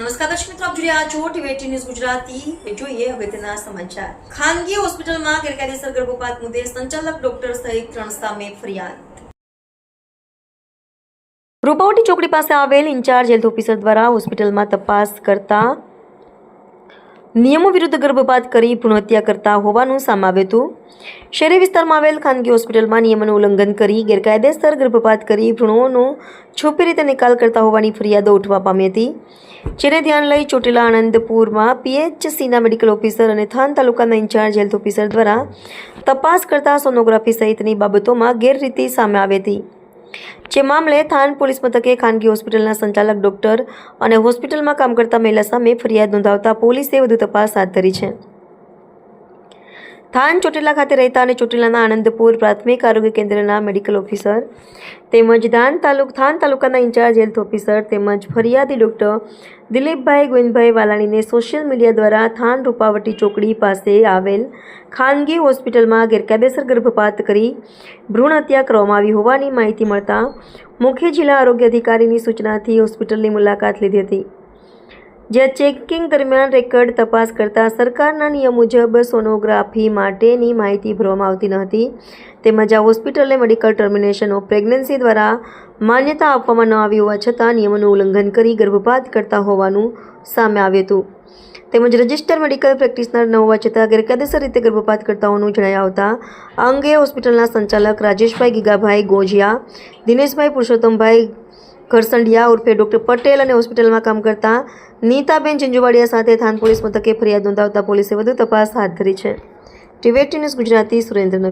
નમસ્કાર દર્શક મિત્રો, આપ જોઈ રહ્યા છો ટીવી ન્યૂઝ ગુજરાતી. હવે જોઈએ અગત્યના સમાચાર. ખાનગી હોસ્પિટલમાં ગેરકાયદેસર ગર્ભપાત મુદ્દે સંચાલક ડોક્ટર સહિત ત્રણ સામે ફરિયાદ. રૂપાવટી ચોકડી પાસે આવેલ ઇન્ચાર્જ હેલ્થ ઓફિસર દ્વારા હોસ્પિટલમાં તપાસ કરતા નિયમો વિરુદ્ધ ગર્ભપાત કરી ભ્રૂણહત્યા કરતા હોવાનું સામે આવ્યું હતું. શહેરી વિસ્તારમાં આવેલ ખાનગી હોસ્પિટલમાં નિયમોનું ઉલ્લંઘન કરી ગેરકાયદેસર ગર્ભપાત કરી ભ્રૂણોનો છુપી રીતે નિકાલ કરતા હોવાની ફરિયાદો ઉઠવા પામી હતી. જેને ધ્યાન લઈ ચોટીલા આનંદપુરમાં પીએચસીના મેડિકલ ઓફિસર અને થાન તાલુકાના ઇન્ચાર્જ હેલ્થ ઓફિસર દ્વારા તપાસ કરતા સોનોગ્રાફી સહિતની બાબતોમાં ગેરરીતિ સામે આવી હતી. જે મામલે થાન પોલીસ મથકે ખાનગી હોસ્પિટલના સંચાલક ડોક્ટર અને હોસ્પિટલમાં કામ કરતા મહિલા સામે ફરિયાદ નોંધાવતા પોલીસે વધુ તપાસ હાથ ધરી છે. થાન ચોટીલા ખાતે રહેતા અને ચોટીલાના આનંદપુર પ્રાથમિક આરોગ્ય કેન્દ્રના મેડિકલ ઓફિસર તેમજ ધાન તાલુક, થાન તાલુકાના ઇન્ચાર્જ હેલ્થ ઓફિસર તેમજ ફરિયાદી ડૉક્ટર દિલીપભાઈ ગોવિંદભાઈ વાલાણીને સોશિયલ મીડિયા દ્વારા થાન રૂપાવટી ચોકડી પાસે આવેલ ખાનગી હોસ્પિટલમાં ગેરકાયદેસર ગર્ભપાત કરી ભ્રૂણ હત્યા કરવામાં આવી હોવાની માહિતી મળતા મુખ્ય જિલ્લા આરોગ્ય અધિકારીની સૂચનાથી હોસ્પિટલની મુલાકાત લીધી હતી. જ્યાં ચેકિંગ દરમિયાન રેકર્ડ તપાસ કરતા સરકારના નિયમ મુજબ સોનોગ્રાફી માટેની માહિતી ભરવામાં આવતી ન હતી. તેમજ આ હોસ્પિટલને મેડિકલ ટર્મિનેશન ઓફ પ્રેગ્નન્સી દ્વારા માન્યતા આપવામાં ન આવી હોવા છતાં નિયમોનું ઉલ્લંઘન કરી ગર્ભપાત કરતા હોવાનું સામે આવ્યું હતું. તેમજ રજિસ્ટર મેડિકલ પ્રેક્ટિશનર ન હોવા છતાં ગેરકાયદેસર રીતે ગર્ભપાત કરતાઓનું જણાઈ આવતા, આ અંગે હોસ્પિટલના સંચાલક રાજેશભાઈ ગીગાભાઈ ગોજિયા, દિનેશભાઈ પુરુષોત્તમભાઈ ઘરસંડિયા ઉર્ફે ડોક્ટર પટેલ અને હોસ્પિટલમાં કામ કરતા નીતાબેન ચિંજુવાડિયા સાથે થાન પોલીસ મથકે ફરિયાદ નોંધાવતા પોલીસે વધુ તપાસ હાથ ધરી છે. ટીવેટી ન્યૂઝ ગુજરાતી સુરેન્દ્રનગર.